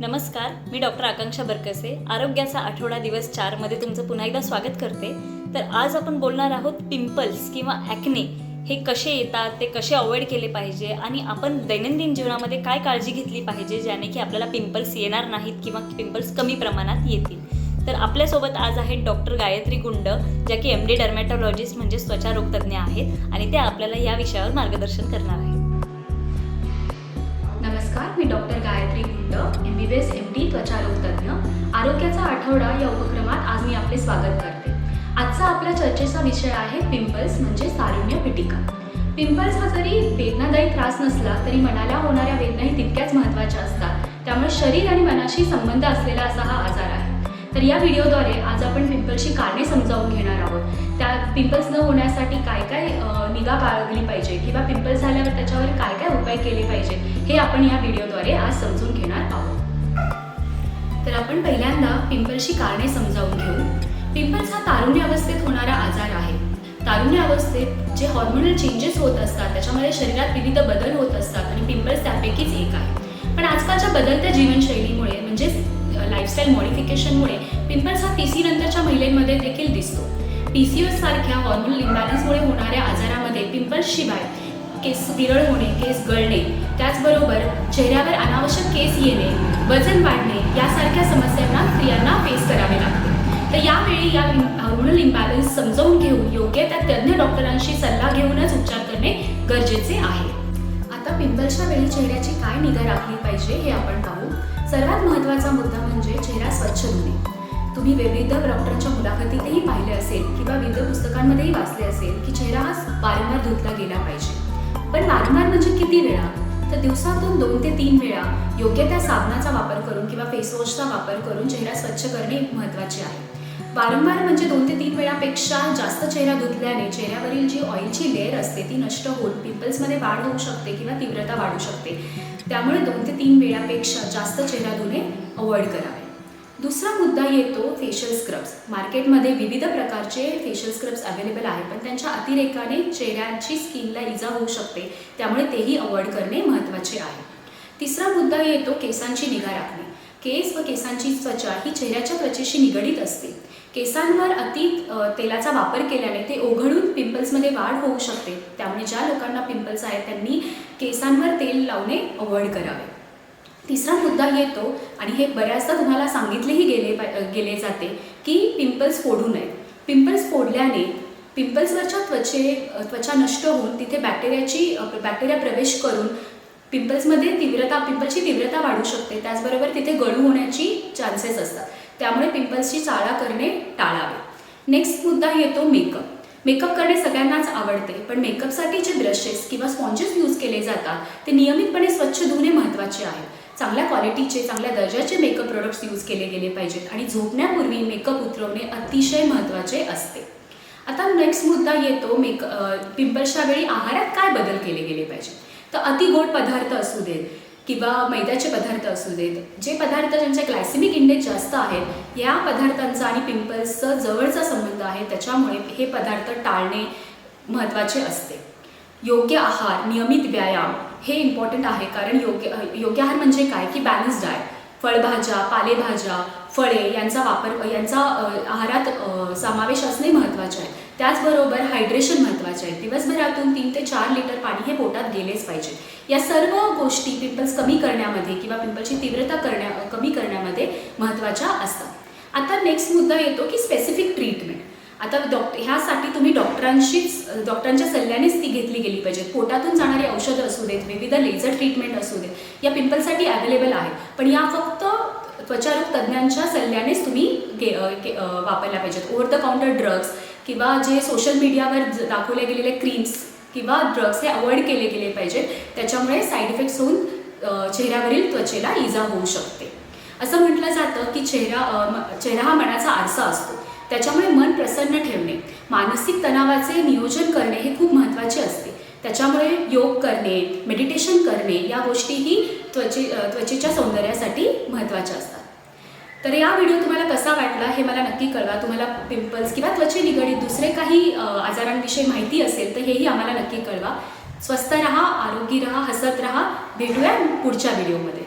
नमस्कार मी डॉक्टर आकांक्षा बरकसे. आरोग्याचा आठवडा दिवस चारमध्ये तुमचं पुन्हा एकदा स्वागत करते. तर आज आपण बोलणार आहोत पिंपल्स किंवा ॲक्ने हे कसे येतात ते कसे अवॉइड केले पाहिजे आणि आपण दैनंदिन जीवनामध्ये काय काळजी घेतली पाहिजे ज्याने की आपल्याला पिंपल्स येणार नाहीत किंवा पिंपल्स कमी प्रमाणात येतील. तर आपल्यासोबत आज आहेत डॉक्टर गायत्री गुंड ज्या की एम डी डर्मॅटॉलॉजिस्ट म्हणजे त्वचा रोगतज्ञ आहेत आणि त्या आपल्याला या विषयावर मार्गदर्शन करणार आहेत. एस एम डी त्वचारोगतज्ञ आरोग्याचा आठवडा या उपक्रमात आज मी आपले स्वागत करते. आजचा आपल्या चर्चेचा विषय आहे पिंपल्स म्हणजे सारुण्य पिटिका. पिंपल्स हा जरी वेदनादायी त्रास नसला तरी मनाला होणाऱ्या वेदनाही तितक्याच महत्त्वाच्या असतात. त्यामुळे शरीर आणि मनाशी संबंध असलेला असा हा आजार आहे. तर या व्हिडिओद्वारे आज आपण पिंपल्सची कारणे समजावून घेणार आहोत. त्या पिंपल्स न होण्यासाठी काय काय निगा बाळगली पाहिजे किंवा पिंपल्स झाल्यावर त्याच्यावर काय काय उपाय केले पाहिजे हे आपण या व्हिडिओद्वारे आज समजून घेणार आहोत. तर आपण पहिल्यांदा पिंपल्सची कारणे समजावून घेऊ. पिंपल्स हा तारुण्य अवस्थेत होणारा आजार आहे. तारुण्य अवस्थेत जे हॉर्मोनल चेंजेस होत असतात त्याच्यामध्ये शरीरात विविध बदल होत असतात आणि पिंपल्स त्यापैकीच एक आहे. पण आजकालच्या बदलत्या जीवनशैलीमुळे म्हणजेच लाईफस्टाईल मॉडिफिकेशनमुळे पिंपल्स हा पी सी नंतरच्या महिलेमध्ये देखील दिसतो. पी सी एस सारख्या हॉर्मोनल इम्बॅलन्समुळे होणाऱ्या आजारामध्ये पिंपल्स शिवाय केस विरळ होणे केस गळणे त्याचबरोबर चेहऱ्यावर अनावश्यक केस येणे वजन वाढणे यासारख्या समस्यांना स्त्रियांना फेस करावे लागते. तर यावेळी या हॉर्मोनल इम्बॅलन्स समजावून घेऊन योग्य त्या तज्ज्ञ डॉक्टरांशी सल्ला घेऊनच उपचार करणे गरजेचे आहे. आता पिंपल्सच्या वेळी चेहऱ्याची काय निगा राखली पाहिजे हे आपण पाहू. सर्वात महत्त्वाचा मुद्दा म्हणजे चेहरा स्वच्छ धुणे. तुम्ही विविध डॉक्टरांच्या मुलाखतीतही पाहिले असेल किंवा विविध पुस्तकांमध्येही वाचले असेल की चेहरा हा वारंवार धुतला गेला पाहिजे. पण वारंवार म्हणजे किती वेळा? तर दिवसातून दोन ते तीन वेळा योग्य त्या साबणाचा वापर करून किंवा फेसवॉशचा वापर करून चेहरा स्वच्छ करणे महत्त्वाचे आहे. वारंवार म्हणजे दोन ते तीन वेळापेक्षा जास्त चेहरा धुतल्याने चेहऱ्यावरील जी ऑइलची लेअर असते ती नष्ट होऊन पिंपल्समध्ये वाढ होऊ शकते किंवा तीव्रता वाढू शकते. त्यामुळे दोन ते तीन वेळापेक्षा जास्त चेहरा धुणे अवॉइड करावे. दुसरा मुद्दा येतो फेशियल स्क्रब्स मार्केटमध्ये विविध प्रकारचे फेशियल स्क्रब्स अवेलेबल आहेत पण त्यांच्या अतिरेकाने चेहऱ्याची स्किनला इजा होऊ शकते. त्यामुळे तेही अवॉइड करणे महत्त्वाचे आहे. तिसरा मुद्दा येतो केसांची निगा राखणे. केस व केसांची त्वचा ही चेहऱ्याच्या त्वचेशी निगडीत असते. केसांवर अति तेलाचा वापर केल्याने ते ओघळून पिंपल्समध्ये वाढ होऊ शकते. त्यामुळे ज्या लोकांना पिंपल्स आहेत त्यांनी केसांवर तेल लावणे अवॉइड करावे. तिसरा मुद्दा येतो आणि हे बऱ्याचदा तुम्हाला सांगितलेही गेले गेले जाते की पिंपल्स फोडू नयेत. पिंपल्स फोडल्याने पिंपल्सवरच्या त्वचे त्वचा नष्ट होऊन तिथे बॅक्टेरियाची बॅक्टेरिया प्रवेश करून पिंपल्समध्ये तीव्रता पिंपल्सची तीव्रता वाढू शकते त्याचबरोबर तिथे गळू होण्याची चान्सेस असतात. त्यामुळे पिंपल्सची चाळा करणे टाळावे. नेक्स्ट मुद्दा येतो मेकअप. मेकअप करणे सगळ्यांनाच आवडते पण मेकअपसाठी जे ब्रशेस किंवा स्पॉन्जेस यूज केले जातात ते नियमितपणे स्वच्छ धुणे महत्त्वाचे आहे. चांगल्या क्वालिटीचे चांगल्या दर्जाचे मेकअप प्रोडक्ट्स यूज केले गेले पाहिजेत आणि झोपण्यापूर्वी मेकअप उतरवणे अतिशय महत्त्वाचे असते. आता नेक्स्ट मुद्दा येतो मेक पिंपल्सच्या वेळी आहारात काय बदल केले गेले पाहिजे तर अति गोड पदार्थ असू देत किंवा मैद्याचे पदार्थ असू देत जे पदार्थ ज्यांचे ग्लायसेमिक इंडेक्स जास्त आहेत या पदार्थांचा आणि पिंपल्सचा जवळचा संबंध आहे त्याच्यामुळे हे पदार्थ टाळणे महत्त्वाचे असते. योग्य आहार नियमित व्यायाम हे इम्पॉर्टंट आहे कारण योग्य योग्य आहार म्हणजे काय? की बॅलन्स डाएट फळभाज्या पालेभाज्या फळे यांचा वापर यांचा आहारात समावेश असणे महत्त्वाचे आहे. त्याचबरोबर हायड्रेशन महत्त्वाचे आहे. दिवसभरातून तीन ते चार लिटर पाणी हे पोटात गेलेच पाहिजे. या सर्व गोष्टी पिंपल्स कमी करण्यामध्ये किंवा पिंपलची तीव्रता करण्या कमी करण्यामध्ये महत्त्वाच्या असतात. आता नेक्स्ट मुद्दा येतो की स्पेसिफिक ट्रीटमेंट आता डॉक्टर ह्यासाठी तुम्ही डॉक्टरांशीच डॉक्टरांच्या सल्ल्यानेच ती घेतली गेली पाहिजे. पोटातून जाणारी औषधं असू देत विविध लेझर ट्रीटमेंट असू देत या पिंपलसाठी अवेलेबल आहे पण या फक्त त्वचारोग तज्ज्ञांच्या सल्ल्यानेच तुम्ही गे के- वापरल्या पाहिजेत. ओव्हर द काउंटर ड्रग्स किंवा जे सोशल मीडियावर ज- दाखवले गेलेले क्रीम्स किंवा ड्रग्स हे अवॉइड केले गेले पाहिजेत. त्याच्यामुळे साईड इफेक्ट्स होऊन चेहऱ्यावरील त्वचेला इजा होऊ शकते. असं म्हटलं जातं की चेहरा चेहरा हा मनाचा आरसा असतो. त्याच्यामुळे मन प्रसन्न ठेवणे मानसिक तणावाचे नियोजन करणे हे खूप महत्त्वाचे असते. त्याच्यामुळे योग करणे मेडिटेशन करणे या गोष्टीही त्वचे त्वचेच्या सौंदर्यासाठी महत्त्वाच्या असतात. तर या व्हिडिओ तुम्हाला कसा वाटला हे मला नक्की कळवा. तुम्हाला पिंपल्स किंवा त्वचे निगडीत दुसरे काही आजारांविषयी माहिती असेल तर हेही आम्हाला नक्की कळवा. स्वस्थ रहा आरोगी रहा हसत रहा. भेटूया पुढच्या व्हिडिओमध्ये